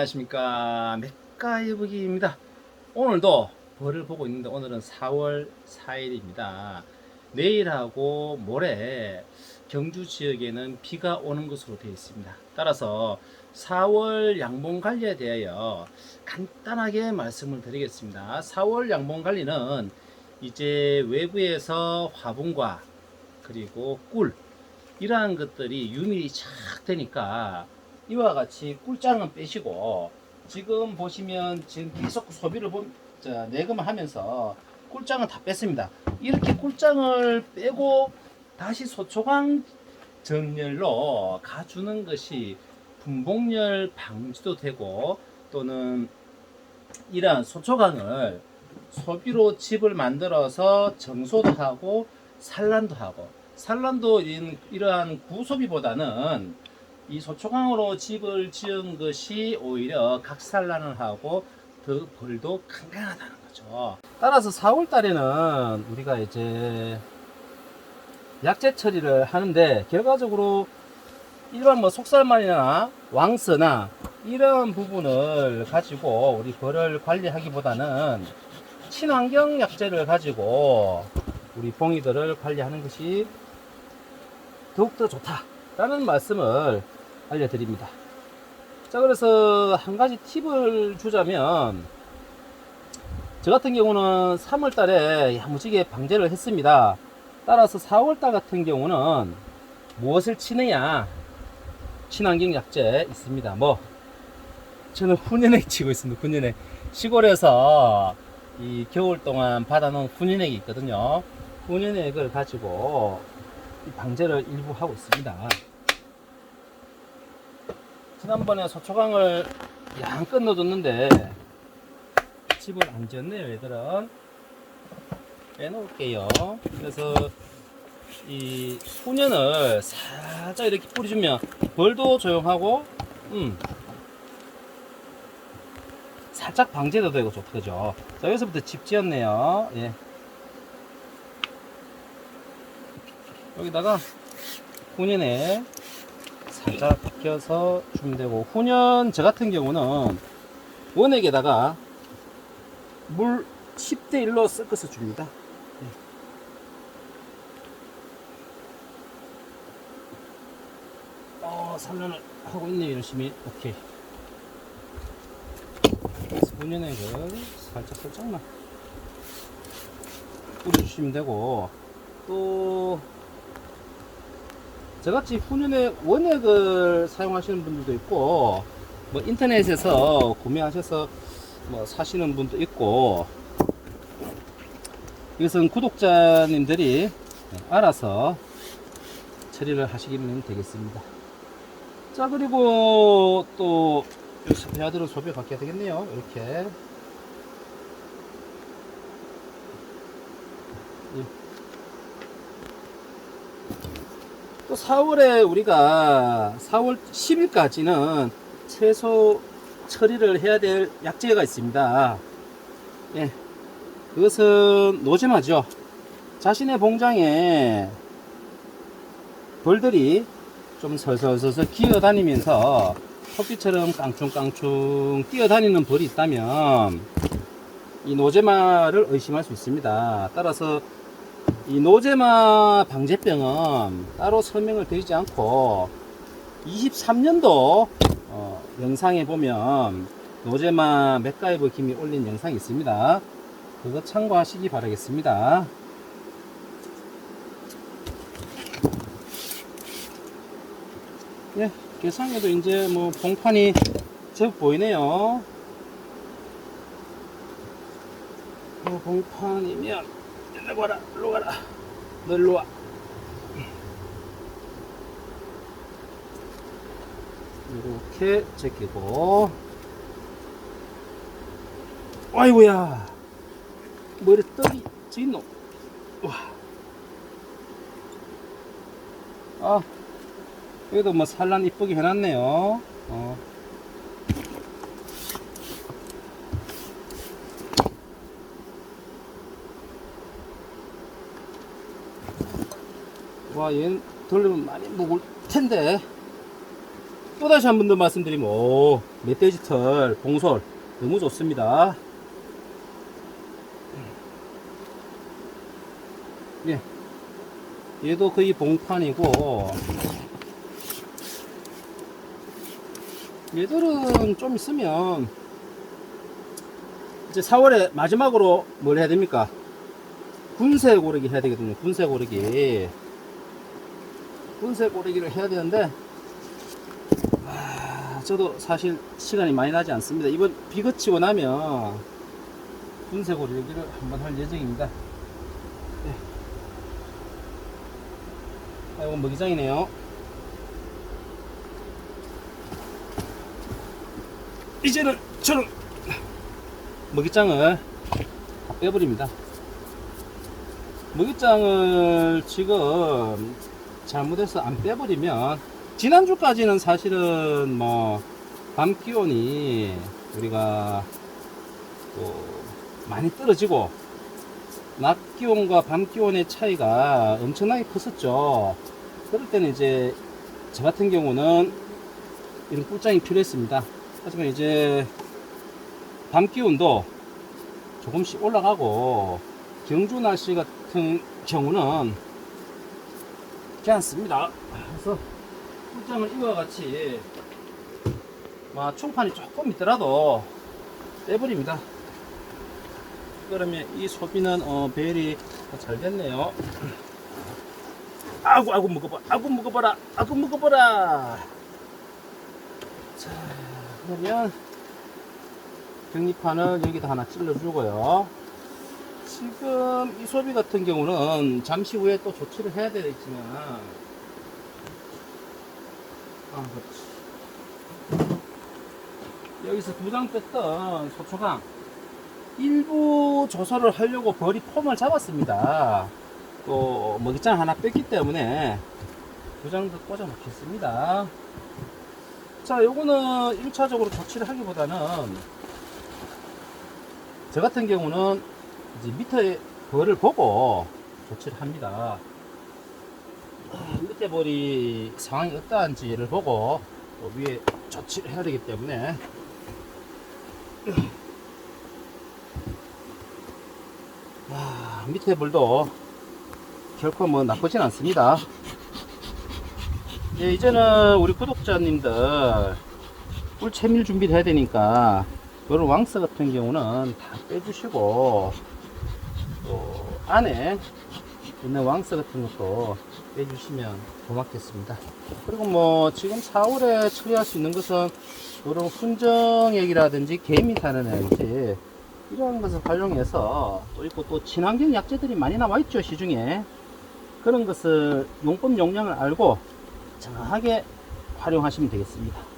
안녕하십니까. 맥가이브기입니다. 오늘도 벌을 보고 있는데 오늘은 4월 4일입니다. 내일하고 모레 경주 지역에는 비가 오는 것으로 되어 있습니다. 따라서 4월 양봉 관리에 대하여 간단하게 말씀을 드리겠습니다. 4월 양봉 관리는 이제 외부에서 화분과 그리고 꿀 이러한 것들이 유밀이 착 되니까 이와 같이 꿀장은 빼시고 지금 보시면 지금 계속 소비를 본, 자, 내금을 하면서 꿀장은 다 뺐습니다. 이렇게 꿀장을 빼고 다시 소초광 정렬로 가주는 것이 분봉열 방지도 되고 또는 이러한 소초광을 소비로 집을 만들어서 정소도 하고 산란도 하고 산란도 인- 이러한 구소비보다는 이 소초강으로 집을 지은 것이 오히려 각산란을 하고 더 벌도 강강하다는 거죠. 따라서 4월 달에는 우리가 이제 약재 처리를 하는데 결과적으로 일반 뭐 속살만이나 왕서나 이런 부분을 가지고 우리 벌을 관리하기보다는 친환경 약재를 가지고 우리 봉이들을 관리하는 것이 더욱더 좋다라는 말씀을 알려드립니다. 자, 그래서 한 가지 팁을 주자면, 저 같은 경우는 3월 달에 야무지게 방제를 했습니다. 따라서 4월 달 같은 경우는 무엇을 치느냐? 친환경 약재 있습니다. 뭐, 저는 훈연액 치고 있습니다. 훈연액. 시골에서 이 겨울 동안 받아놓은 훈연액이 있거든요. 훈연액을 가지고 이 방제를 일부 하고 있습니다. 지난번에 소초강을 양껏 넣어뒀는데 집을 안 지었네요 얘들은. 빼놓을게요. 그래서 이 훈연을 살짝 이렇게 뿌려주면 벌도 조용하고 음 살짝 방제도 되고 좋다 그죠. 자 여기서부터 집 지었네요. 예. 여기다가 훈연에 살짝 껴서 주면 되고 훈연 저 같은 경우는 원액에다가 물 10대 1로 섞어서 줍니다. 예. 어, 산란을 하고 있네요, 열심히. 오케이. 훈연액을 살짝 살짝만 뿌려주시면 되고 또 저같이 훈연의 원액을 사용하시는 분들도 있고 뭐 인터넷에서 구매하셔서 뭐 사시는 분도 있고 이것은 구독자님들이 알아서 처리를 하시면 되겠습니다. 자 그리고 또 배아들은 소비에 바뀌어야 되겠네요. 이렇게 또 4월에 우리가 4월 10일까지는 채소 처리를 해야 될 약재가 있습니다. 예. 그것은 노제마죠. 자신의 봉장에 벌들이 좀 설설설설 기어다니면서 토끼처럼 깡충깡충 뛰어다니는 벌이 있다면 이 노제마를 의심할 수 있습니다. 따라서 이 노제마 방제병은 따로 설명을 드리지 않고 23년도 어, 영상에 보면 노제마 맥가이버 김이 올린 영상이 있습니다. 그거 참고하시기 바라겠습니다. 예, 계상에도 이제 뭐 봉판이 제법 보이네요. 이 봉판이면 일로 가라, 일로 가라. 너 일로 와. 이렇게 제끼고. 아이고야. 머리 떡이 찐노. 와. 아, 여기도 뭐 산란 이쁘게 해놨네요. 어. 와, 얘는 돌리면 많이 먹을 텐데. 또 다시 한 번 더 말씀드리면, 오, 멧돼지 털, 봉솔, 너무 좋습니다. 예. 얘도 거의 봉판이고, 얘들은 좀 있으면, 이제 4월에 마지막으로 뭘 해야 됩니까? 군세 고르기 해야 되거든요. 군세 고르기. 군세 고르기를 해야 되는데, 아, 저도 사실 시간이 많이 나지 않습니다. 이번 비 그치고 나면 군세 고르기를 한번 할 예정입니다. 네. 아, 이건 먹이장이네요. 이제는 저는 먹이장을 다 빼버립니다. 먹이장을 지금 잘못해서 안 빼버리면 지난주까지는 사실은 뭐 밤 기온이 우리가 또 많이 떨어지고 낮 기온과 밤 기온의 차이가 엄청나게 컸었죠. 그럴 때는 이제 저 같은 경우는 이런 꿀장이 필요했습니다. 하지만 이제 밤 기온도 조금씩 올라가고 경주 날씨 같은 경우는 괜찮습니다. 그래서 꿀장을 이와 같이 막 총판이 조금 있더라도 떼버립니다. 그러면 이 소비는 어, 배열이 잘 됐네요. 아구 아구 먹어봐 아구 먹어봐라 아구 먹어봐라 자 그러면 격리판을 여기다 하나 찔러주고요 지금 이 소비 같은 경우는 잠시 후에 또 조치를 해야 되겠지만 아 그렇지 여기서 두 장 뺐던 소초강 일부 조사를 하려고 벌이 폼을 잡았습니다. 또 먹이장 하나 뺐기 때문에 두 장 더 꽂아 놓겠습니다. 자, 요거는 1차적으로 조치를 하기보다는 저 같은 경우는 이제 밑에 벌을 보고 조치를 합니다. 밑에 벌이 상황이 어떠한지를 보고 또 위에 조치를 해야 되기 때문에 아, 밑에 물도 결코 뭐 나쁘진 않습니다. 예, 이제는 우리 구독자님들 꿀 채밀 준비를 해야 되니까 이런 왕스 같은 경우는 다 빼주시고 또 안에 있는 왕스 같은 것도 빼주시면 고맙겠습니다. 그리고 뭐 지금 4월에 처리할 수 있는 것은 이런 훈정액이라든지 개미 사는액이지 이러한 것을 활용해서 또 있고 또 친환경 약재들이 많이 나와 있죠 시중에 그런 것을 용법 용량을 알고 정확하게 활용하시면 되겠습니다.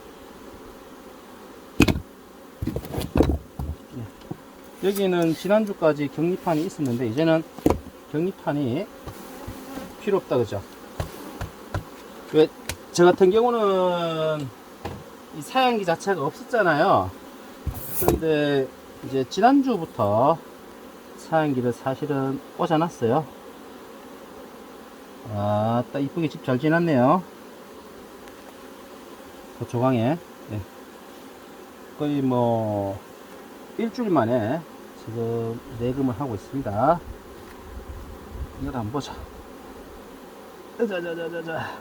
여기는 지난주까지 격리판이 있었는데 이제는 격리판이 필요 없다 그죠? 왜 저 같은 경우는 이 사양기 자체가 없었잖아요. 그런데 이제 지난주부터 사양기를 사실은 꽂아놨어요. 아, 딱 이쁘게 집 잘 지났네요. 그 조강에. 네. 거의 뭐, 일주일 만에 지금 내금을 하고 있습니다. 이걸 한번 보자. 자자자자자.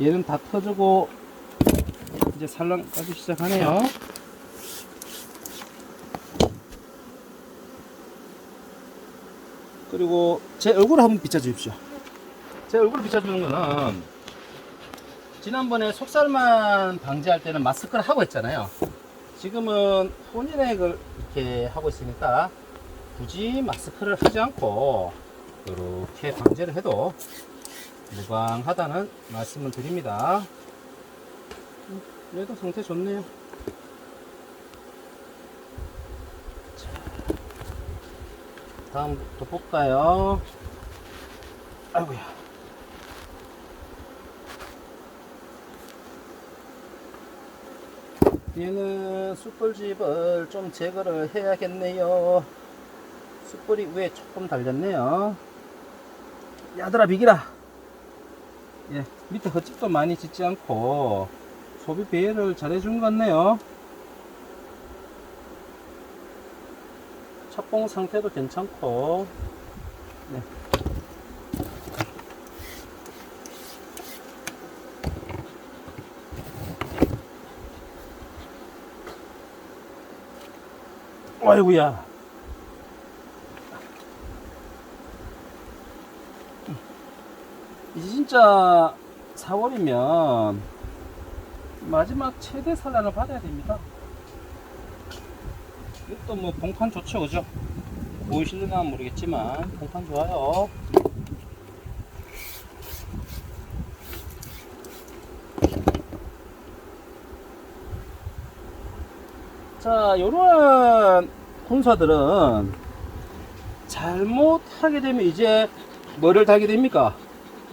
얘는 다 터지고, 이제 까기 시작하네요. 그리고 제 얼굴을 한번 비춰주십시오. 제 얼굴을 비춰주는 거는 지난번에 속살만 방지할 때는 마스크를 하고 했잖아요. 지금은 혼인액을 이렇게 하고 있으니까 굳이 마스크를 하지 않고 이렇게 방제를 해도 무방하다는 말씀을 드립니다. 음, 얘도 상태 좋네요. 자, 다음 또 볼까요? 아이고야. 얘는 숯불집을 좀 제거를 해야겠네요. 숯불이 위에 조금 달렸네요. 야들아 비기라. 예, 밑에 흙집도 많이 짓지 않고 소비 배열을 잘 해준 것 같네요. 착봉 상태도 괜찮고 네. 아이고야 이제 진짜 4월이면 마지막 최대 산란을 받아야 됩니다. 이것도 뭐 봉판 좋죠, 그죠? 보이실려나 모르겠지만 봉판 좋아요. 자, 요런 군사들은 잘못하게 되면 이제 뭐를 달게 됩니까?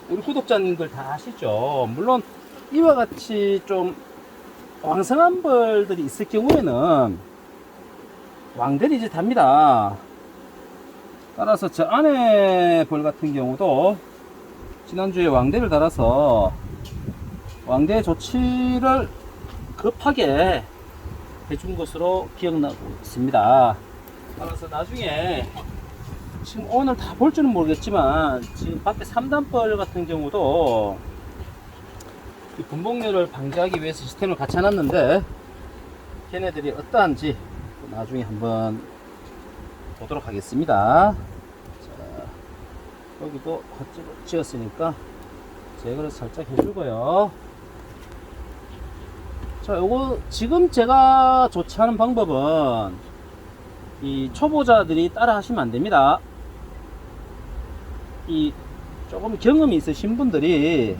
우리 구독자님들 다 아시죠? 물론 이와 같이 좀 왕성한 벌들이 있을 경우에는 왕들이 이제 답니다. 따라서 저 안에 벌 같은 경우도 지난주에 왕대를 달아서 왕대 조치를 급하게 해준 것으로 기억나고 있습니다. 따라서 나중에 지금 오늘 다 볼 줄은 모르겠지만 지금 밖에 3단벌 같은 경우도 이 분봉률을 방지하기 위해서 시스템을 같이 해놨는데 걔네들이 어떠한지 또 나중에 한번 보도록 하겠습니다. 자, 여기도 헛집을 지었으니까 제거를 살짝 해주고요. 자, 요거 지금 제가 조치하는 방법은 이 초보자들이 따라 하시면 안 됩니다. 이 조금 경험이 있으신 분들이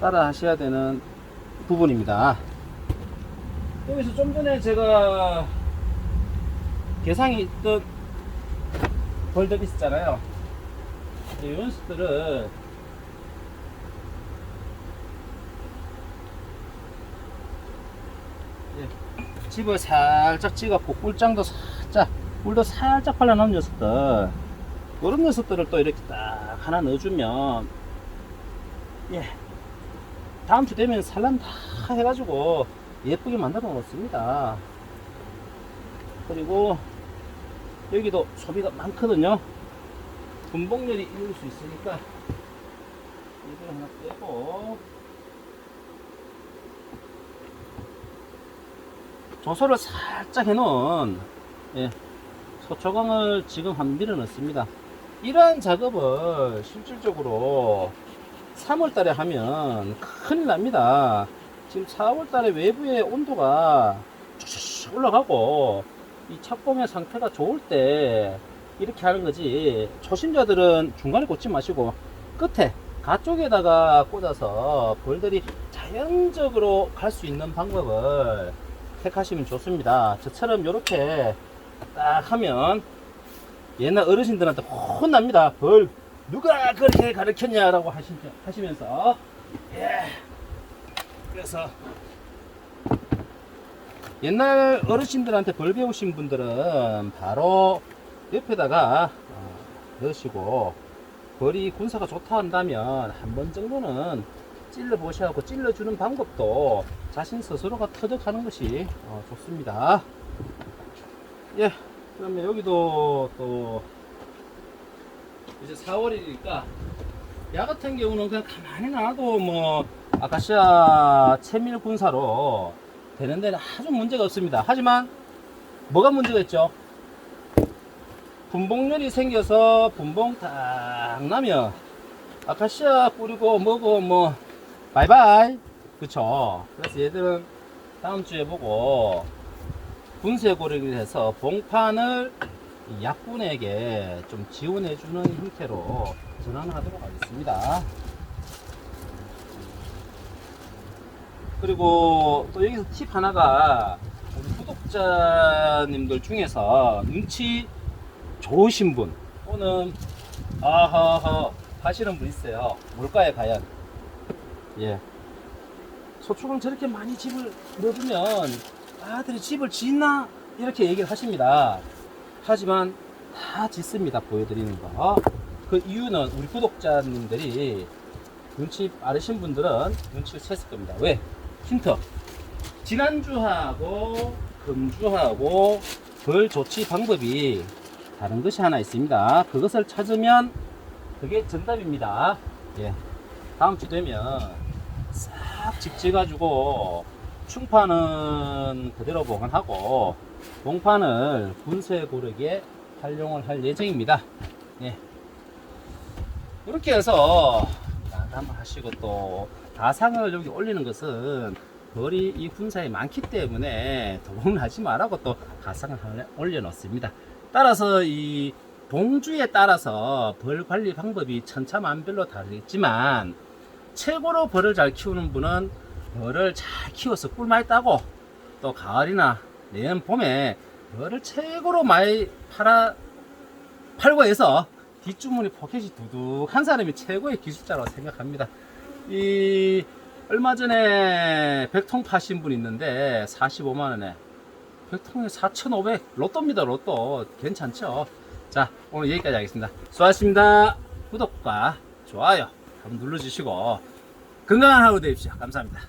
따라 하셔야 되는 부분입니다. 여기서 좀 전에 제가 개상이 있던 벌들 있었잖아요. 이런 녀석들을 예, 집을 살짝 찍었고 꿀장도 살짝 물도 살짝 발라놓은 녀석들. 이런 녀석들을 또 이렇게 딱 하나 넣어주면 예. 다음 주 되면 산란 다 해가지고 예쁘게 만들어 놓습니다. 그리고 여기도 소비가 많거든요. 분봉열이 이룰 수 있으니까 이걸 하나 떼고 조소를 살짝 해놓은 예, 소초광을 지금 한 밀어 넣습니다. 이러한 작업을 실질적으로 3월 달에 하면 큰일 납니다. 지금 4월 달에 외부의 온도가 쭉 올라가고 이 착봉의 상태가 좋을 때 이렇게 하는 거지. 초심자들은 중간에 꽂지 마시고 끝에 가쪽에다가 꽂아서 벌들이 자연적으로 갈 수 있는 방법을 택하시면 좋습니다. 저처럼 이렇게 딱 하면 옛날 어르신들한테 혼납니다. 벌 누가 그렇게 가르쳤냐라고 하시, 하시면서 예. 그래서 옛날 어르신들한테 벌 배우신 분들은 바로 옆에다가 어, 넣으시고 벌이 군사가 좋다 한다면 한 번 정도는 찔러 보셔갖고 찔러주는 방법도 자신 스스로가 터득하는 것이 어, 좋습니다. 예, 그러면 여기도 또 이제 4월이니까 야 같은 경우는 그냥 가만히 놔도 뭐 아카시아 채밀 군사로 되는 데는 아주 문제가 없습니다. 하지만 뭐가 문제가 있죠? 분봉열이 생겨서 분봉 딱 나면 아카시아 뿌리고 뭐고 뭐 바이바이. 그쵸? 그래서 얘들은 다음 주에 보고 분쇄 고리를 해서 봉판을 이 약분에게 좀 지원해주는 형태로 전환하도록 하겠습니다. 그리고 또 여기서 팁 하나가 우리 구독자님들 중에서 눈치 좋으신 분 또는 아하하 하시는 분 있어요. 뭘까요 과연 예. 소축을 저렇게 많이 집을 넣어주면 아들이 집을 짓나 이렇게 얘기를 하십니다. 하지만 다 짓습니다. 보여드리는 거. 그 이유는 우리 구독자님들이 눈치 빠르신 분들은 눈치를 챘을 겁니다. 왜? 힌트. 지난주하고 금주하고 벌 조치 방법이 다른 것이 하나 있습니다. 그것을 찾으면 그게 정답입니다. 예. 다음 주 되면 싹 직지가지고 충판은 그대로 보관하고 봉판을 분쇄 고르게 활용을 할 예정입니다. 예. 이렇게 해서 마감하시고 또 가상을 여기 올리는 것은 벌이 이 훈사에 많기 때문에 도움하지 말라고 또 가상을 올려놓습니다. 따라서 이 동주에 따라서 벌 관리 방법이 천차만별로 다르겠지만 최고로 벌을 잘 키우는 분은 벌을 잘 키워서 꿀 많이 따고 또 가을이나 내년 봄에 벌을 최고로 많이 팔아 팔고 해서 뒷주머니 포켓이 두둑한 사람이 최고의 기술자라고 생각합니다. 이 얼마 전에 100통 파신 분 있는데 45만 원에 100통에 4,500 로또입니다. 로또 괜찮죠? 자 오늘 여기까지 하겠습니다. 수고하셨습니다. 구독과 좋아요 한번 눌러주시고 건강한 하루 되십시오. 감사합니다.